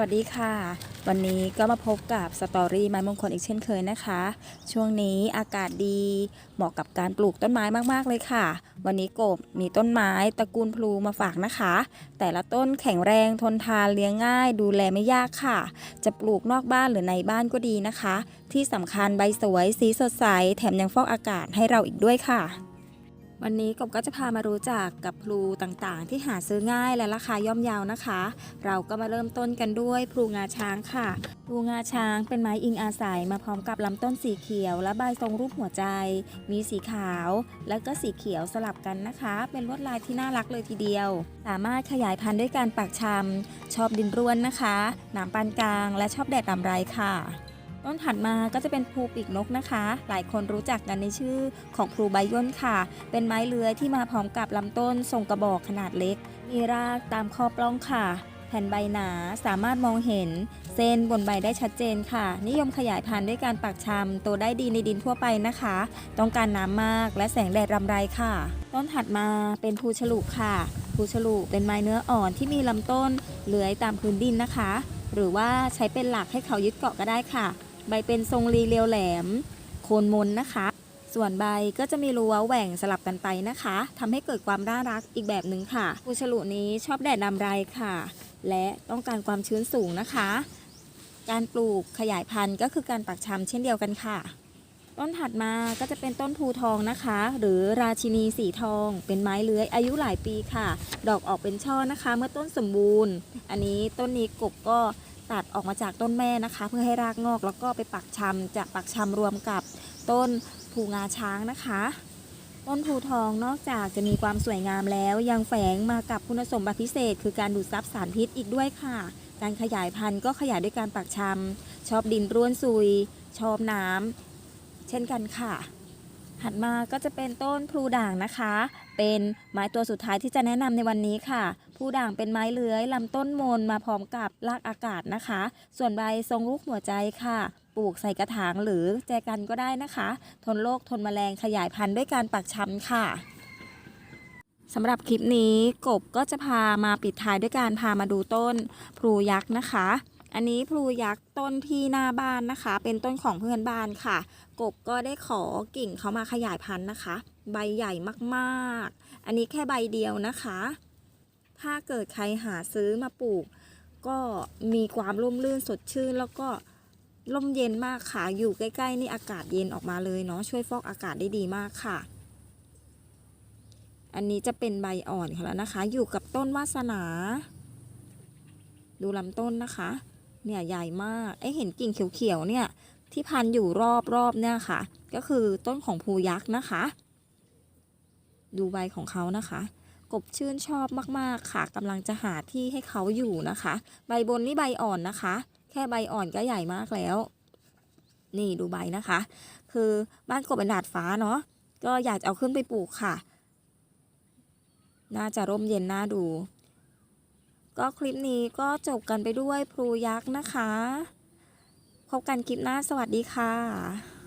วัสดีค่ะ วันนี้ก็มาพบกับสตอรี่ไม้มงคลอีกเช่นเคยนะคะ ช่วงนี้อากาศดีเหมาะกับการปลูกต้นไม้มากๆเลยค่ะ วันนี้กบมีต้นไม้ตระกูลพลูมาฝากนะคะ แต่ละต้นแข็งแรงทนทานเลี้ยงง่าย ดูแลไม่ยากค่ะ จะปลูกนอกบ้านหรือในบ้านก็ดีนะคะ ที่สำคัญใบสวยสีสดใสแถมยังฟอกอากาศให้เราอีกด้วยค่ะ วันนี้กบก็จะพามารู้จักกับพลูต่างๆ ที่หาซื้อง่ายและราคาย่อมเยาวนะคะ เราก็มาเริ่มต้นกันด้วยพลูงาช้างค่ะพลูงาช้างเป็นไม้อิงอาศัยมาพร้อมกับลำต้นสีเขียว และใบทรงรูปหัวใจ มีสีขาว แล้วก็สีเขียวสลับกันนะคะ เป็นลวดลายที่น่ารักเลยทีเดียว สามารถขยายพันธุ์ด้วยการปักชำชอบดินร่วนนะคะหนามปานกลาง และชอบแดดดำไรค่ะ ต้นถัดมาก็จะเป็นพูปีกนกนะคะ หลายคนรู้จักกันในชื่อของพลูใบย่นค่ะ เป็นไม้เลื้อยที่มาพร้อมกับลำต้นทรงกระบอกขนาดเล็ก มีรากตามข้อปล้องค่ะ แผ่นใบหนาสามารถมองเห็น เส้นบนใบได้ชัดเจนค่ะ นิยมขยายพันธุ์ด้วยการปักชำโตได้ดีในดินทั่วไปนะคะ ต้องการน้ำมากและแสงแดดรำไรค่ะ ต้นถัดมาเป็นภูฉลุค่ะภูฉลุเป็นไม้เนื้ออ่อนที่มีลำต้นเลื้อยตามพื้นดินนะคะ หรือว่าใช้เป็นหลักให้เขายึดเกาะก็ได้ค่ะ ใบเป็นทรงรีเรียวแหลม โคนมนนะคะ ส่วนใบก็จะมีรูเว้าแหว่งสลับกันไปนะคะทำให้เกิดความน่ารักอีกแบบหนึ่งค่ะภูฉลุนี้ชอบแดดนำไรค่ะ และต้องการความชื้นสูงนะคะ การปลูกขยายพันธุ์ก็คือการปักชำเช่นเดียวกันค่ะ ต้นถัดมาก็จะเป็นต้นภูทองนะคะ หรือราชินีสีทอง เป็นไม้เลื้อยอายุหลายปีค่ะ ดอกออกเป็นช่อนะคะ เมื่อต้นสมบูรณ์ อันนี้ต้นนี้กบก็ ตัดออกมาจากต้นแม่นะคะ เพื่อให้รากงอกแล้วก็ไปปักชำจะปักชำรวมกับต้นภูงาช้างนะคะ ต้นภูทองนอกจากจะมีความสวยงามแล้ว ยังแฝงมากับคุณสมบัติพิเศษ คือการดูดซับสารพิษอีกด้วยค่ะ การขยายพันธุ์ก็ขยายด้วยการปักชำชอบดินร่วนซุย ชอบน้ำเช่นกันค่ะถัดมาก็จะเป็นต้นพลูด่างนะคะ เป็นไม้ตัวสุดท้ายที่จะแนะนำในวันนี้ค่ะ พลูด่างเป็นไม้เลื้อยลำต้นมนมาพร้อมกับรากอากาศนะคะ ส่วนใบทรงลูกหัวใจค่ะปลูกใส่กระถางหรือแจกันก็ได้นะคะ ทนโรคทนแมลงขยายพันธุ์ด้วยการปักชำค่ะสำหรับคลิปนี้กบก็จะพามาปิดท้ายด้วยการพามาดูต้นพลูยักษ์นะคะ อันนี้พลูยักษ์ต้นที่หน้าบ้านนะคะ เป็นต้นของเพื่อนบ้านค่ะ กบก็ได้ขอกิ่งเขามาขยายพันธุ์นะคะ ใบใหญ่มากๆ อันนี้แค่ใบเดียวนะคะ ถ้าเกิดใครหาซื้อมาปลูก ก็มีความร่มรื่นสดชื่น แล้วก็ร่มเย็นมากค่ะ อยู่ใกล้ๆนี่อากาศเย็นออกมาเลยเนาะ ช่วยฟอกอากาศได้ดีมากค่ะ อันนี้จะเป็นใบอ่อนขาแล้วนะคะ อยู่กับต้นวาสนา ดูลำต้นนะคะ เนี่ยใหญ่มาก ไอเห็นกิ่งเขียวๆเนี่ย ที่พันอยู่รอบๆเนี่ยค่ะ ก็คือต้นของภูยักษ์นะคะ ดูใบของเขานะคะ กบชื่นชอบมากๆค่ะกำลังจะหาที่ให้เขาอยู่นะคะ ใบบนนี่ใบอ่อนนะคะ แค่ใบอ่อนก็ใหญ่มากแล้ว นี่ดูใบนะคะ คือบ้านกบเป็นดาดฟ้าเนาะก็อยากจะเอาขึ้นไปปลูกค่ะ น่าจะร่มเย็นน่าดู ก็คลิปนี้ก็จบกันไปด้วยพลูยักษ์นะคะ พบกันคลิปหน้าสวัสดีค่ะ